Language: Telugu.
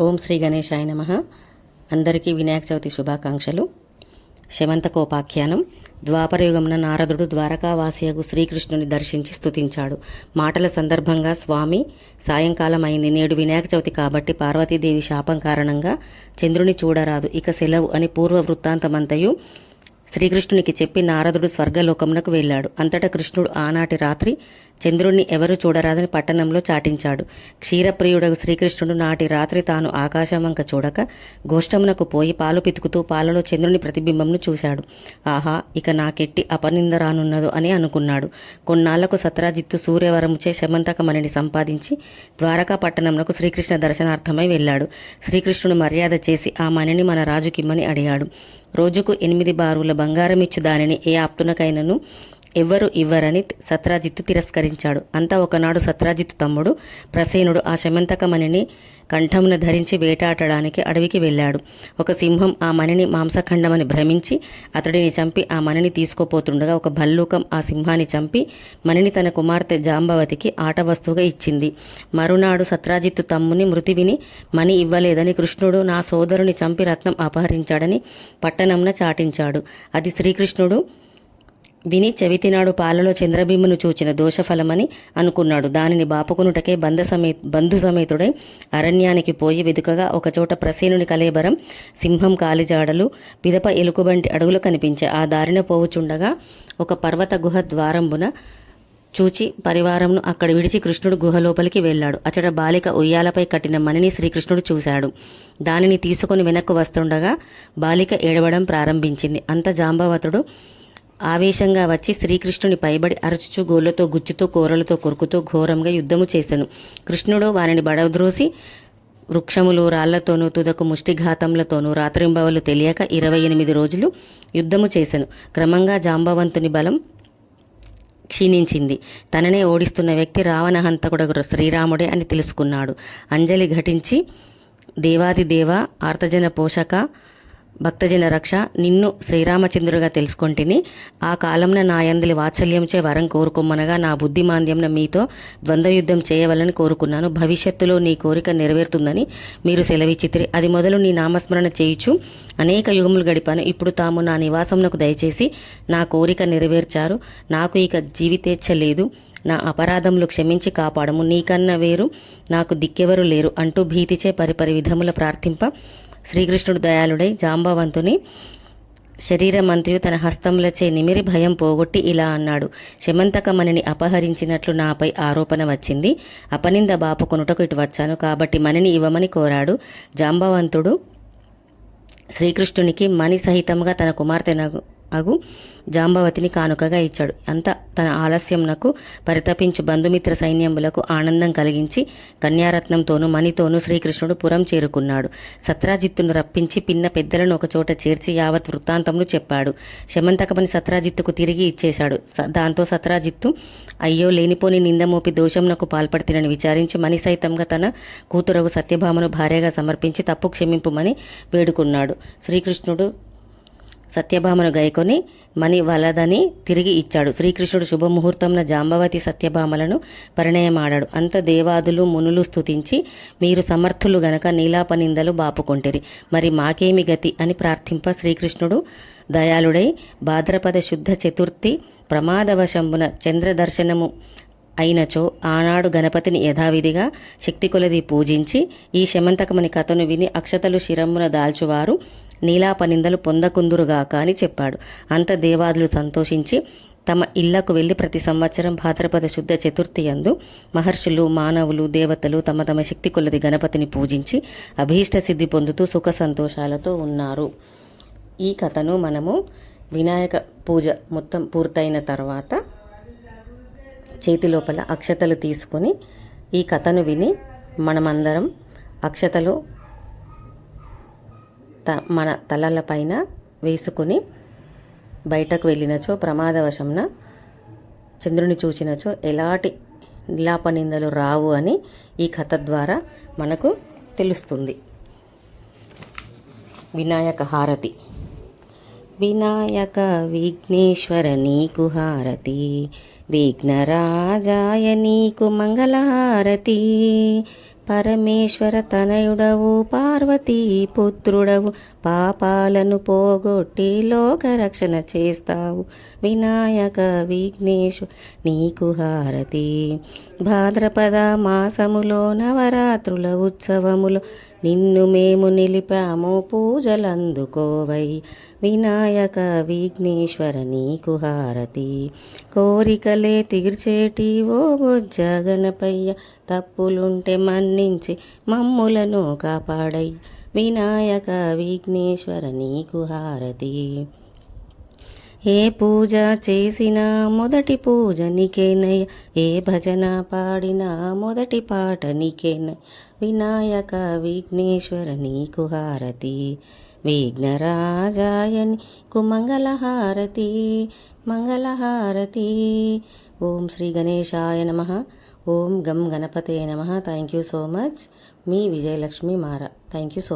ఓం శ్రీ గణేశాయ నమ. అందరికీ వినాయక చవితి శుభాకాంక్షలు. శమంతకోపాఖ్యానం ద్వాపరయుగమున నారదుడు ద్వారకావాసియగు శ్రీకృష్ణుని దర్శించి స్తుతించాడు. మాటల సందర్భంగా స్వామి సాయంకాలం అయింది నేడు వినాయక చవితి కాబట్టి పార్వతీదేవి శాపం కారణంగా చంద్రుని చూడరాదు. ఇక సెలవు అని పూర్వ వృత్తాంతమంతయు శ్రీకృష్ణునికి చెప్పి నారదుడు స్వర్గలోకమునకు వెళ్ళాడు. అంతటా కృష్ణుడు ఆనాటి రాత్రి చంద్రుణ్ణి ఎవరు చూడరాదని పట్టణంలో చాటించాడు. క్షీరప్రియుడగు శ్రీకృష్ణుడు నాటి రాత్రి తాను ఆకాశవంక చూడక గోష్టమునకు పోయి పాలు పితుకుతూ పాలలో చంద్రుని ప్రతిబింబంను చూశాడు. ఆహా ఇక నాకెట్టి అపనింద రానున్నదో అని అనుకున్నాడు. కొన్నాళ్ళకు సత్రాజిత్తు సూర్యవరముచే శమంతకమణిని సంపాదించి ద్వారకా పట్టణంలో శ్రీకృష్ణ దర్శనార్థమై వెళ్ళాడు. శ్రీకృష్ణుడు మర్యాద చేసి ఆ మణిని మన రాజుకిమ్మని అడిగాడు. రోజుకు ఎనిమిది బారుల బంగారం ఇచ్చు దానిని ఏ ఆప్తునకైనను ఎవ్వరు ఇవ్వరని సత్రాజిత్తు తిరస్కరించాడు. అంతా ఒకనాడు సత్రాజిత్తు తమ్ముడు ప్రసేనుడు ఆ శమంతకమణిని కంఠమున ధరించి వేటాడడానికి అడవికి వెళ్ళాడు. ఒక సింహం ఆ మణిని మాంసఖండమని భ్రమించి అతడిని చంపి ఆ మణిని తీసుకుపోతుండగా ఒక భల్లూకం ఆ సింహాన్ని చంపి మణిని తన కుమార్తె జాంబవతికి ఆట వస్తువుగా ఇచ్చింది. మరునాడు సత్రాజిత్తు తమ్ముని మృతి విని మణి ఇవ్వలేదని కృష్ణుడు నా సోదరుని చంపి రత్నం అపహరించాడని పట్టణంన చాటించాడు. అది శ్రీకృష్ణుడు విని చెవితినాడు పాలలో చంద్రబింబును చూచిన దోషఫలమని అనుకున్నాడు. దానిని బాపుకునుటకే బంధ సమే బంధు సమేతుడై అరణ్యానికి పోయి వెదుకగా ఒకచోట ప్రసేనుని కలేబరం సింహం కాలిజాడలు పిదప ఎలుకబంటి అడుగులు కనిపించే ఆ దారిన పోవుచుండగా ఒక పర్వత గుహ ద్వారంబున చూచి పరివారంను అక్కడ విడిచి కృష్ణుడు గుహలోపలికి వెళ్ళాడు. అచట బాలిక ఉయ్యాలపై కట్టిన మణిని శ్రీకృష్ణుడు చూశాడు. దానిని తీసుకొని వెనక్కు వస్తుండగా బాలిక ఏడవడం ప్రారంభించింది. అంత జాంబవతుడు ఆవేశంగా వచ్చి శ్రీకృష్ణుని పైబడి అరచుచు గోళ్ళతో గుచ్చుతో కూరలతో కొరుకుతూ ఘోరంగా యుద్ధము చేశాను కృష్ణుడు వారిని బడద్రోసి వృక్షములు రాళ్ళతోనూ తుదకు ముష్టిఘాతములతోనూ రాత్రింబవలు తెలియక ఇరవై ఎనిమిది రోజులు యుద్ధము చేశాను క్రమంగా జాంబవంతుని బలం క్షీణించింది. తననే ఓడిస్తున్న వ్యక్తి రావణహంతకుడు శ్రీరాముడే అని తెలుసుకున్నాడు. అంజలి ఘటించి దేవాది దేవ ఆర్తజన పోషక భక్తజన రక్ష నిన్ను శ్రీరామచంద్రుగా తెలుసుకొంటిని. ఆ కాలంన నా యందలి వాత్సల్యంచే వరం కోరుకొమ్మనగా నా బుద్ధిమాంద్యంన మీతో ద్వంద్వయుద్ధం చేయవలని కోరుకున్నాను. భవిష్యత్తులో నీ కోరిక నెరవేరుతుందని మీరు సెలవిచ్చితిరి. అది మొదలు నీ నామస్మరణ చేయుచు అనేక యుగములు గడిపాను. ఇప్పుడు తాము నా నివాసమునకు దయచేసి నా కోరిక నెరవేర్చారు. నాకు ఇక జీవితేచ్ఛ లేదు నా అపరాధములు క్షమించి కాపాడము. నీకన్నా వేరు నాకు దిక్కెవరు లేరు అంటూ భీతిచే పరిపరి విధముల ప్రార్థింప శ్రీకృష్ణుడు దయాళుడై జాంబవంతుని శరీరమంతయు తన హస్తములచే నిమిరి భయం పోగొట్టి ఇలా అన్నాడు. శమంతకమణిని అపహరించినట్లు నాపై ఆరోపణ వచ్చింది. అపనింద బాపుకొనుటకు ఇటు వచ్చాను. కాబట్టి మణిని ఇవ్వమని కోరాడు. జాంబవంతుడు శ్రీకృష్ణునికి మణి సహితంగా తన కుమార్తెనగు అగు జాంబవతిని కానుకగా ఇచ్చాడు. అంత తన ఆలస్యంనకు పరితపించు బంధుమిత్ర సైన్యములకు ఆనందం కలిగించి కన్యారత్నంతోనూ మణితోనూ శ్రీకృష్ణుడు పురం చేరుకున్నాడు. సత్రాజిత్తును రప్పించి పిన్న పెద్దలను ఒకచోట చేర్చి యావత్ వృత్తాంతమును చెప్పాడు. శమంతకమని సత్రాజిత్తుకు తిరిగి ఇచ్చేశాడు. స- దాంతో సత్రాజిత్తు అయ్యో లేనిపోని నిందమోపి దోషంనకు పాల్పడుతునని విచారించి మణి సైతంగా తన కూతురగు సత్యభామను భార్యగా సమర్పించి తప్పు క్షమింపుమని వేడుకున్నాడు. శ్రీకృష్ణుడు సత్యభామను గైకొని మణి వలదని తిరిగి ఇచ్చాడు. శ్రీకృష్ణుడు శుభముహూర్తంన జాంబవతి సత్యభామలను పరిణయమాడాడు. అంత దేవాదులు మునులు స్తుతించి మీరు సమర్థులు గనక నీలాపనిందలు బాపుకొంటిరి. మరి మాకేమి గతి అని ప్రార్థింప శ్రీకృష్ణుడు దయాళుడై భాద్రపద శుద్ధ చతుర్థి ప్రమాదవశంబున చంద్రదర్శనము అయినచో ఆనాడు గణపతిని యథావిధిగా శక్తి కొలది పూజించి ఈ శమంతకమని కథను విని అక్షతలు శిరమ్మున దాల్చువారు నీలాపనిందలు పొందకుందురుగాక అని చెప్పాడు. అంత దేవాదులు సంతోషించి తమ ఇళ్ళకు వెళ్ళి ప్రతి సంవత్సరం భాద్రపద శుద్ధ చతుర్థి యందు మహర్షులు మానవులు దేవతలు తమ తమ శక్తి కొలది గణపతిని పూజించి అభీష్ట సిద్ధి పొందుతూ సుఖ సంతోషాలతో ఉన్నారు. ఈ కథను మనము వినాయక పూజ మొత్తం పూర్తయిన తర్వాత చేతి లోపల అక్షతలు తీసుకొని ఈ కథను విని మనమందరం అక్షతలు త మన తలలపైన వేసుకుని బయటకు వెళ్ళినచో ప్రమాదవశంన చంద్రుని చూచినచో ఎలాంటి నిలాపనిందలు రావు అని ఈ కథ ద్వారా మనకు తెలుస్తుంది. వినాయక హారతి. వినాయక విఘ్నేశ్వర నీకు హారతి విఘ్నరాజాయ నీకు మంగళహారతి పరమేశ్వర తనయుడవు పార్వతీ పుత్రుడవు పాపాలను పోగొట్టి లోకరక్షణ చేస్తావు. వినాయక విఘ్నేశ్వ నీకు హారతి. భాద్రపద మాసములో నవరాత్రుల ఉత్సవములో నిన్ను మేము నిలిపాము పూజలందుకోవై. వినాయక విఘ్నేశ్వర నీకు హారతి. కోరికలే తీర్చేటి ఓ జగనపయ్య తప్పులుంటే మన్నించి మమ్ములను కాపాడై. వినాయక విఘ్నేశ్వర నీకు హారతి. ఏ పూజ చేసినా మొదటి పూజ నీకేనయ్య. ఏ భజన పాడినా మొదటి పాట నీకేనయ్య. వినాయక విఘ్నేశ్వర నీకు హారతి విఘ్నరాజాయని కుమంగళహారతి మంగళహారతి ఓం శ్రీ గణేశాయ నమ. ఓం గం గణపతే నమ. థ్యాంక్ యూ సో మచ్ మీ విజయలక్ష్మి మార. Thank you so much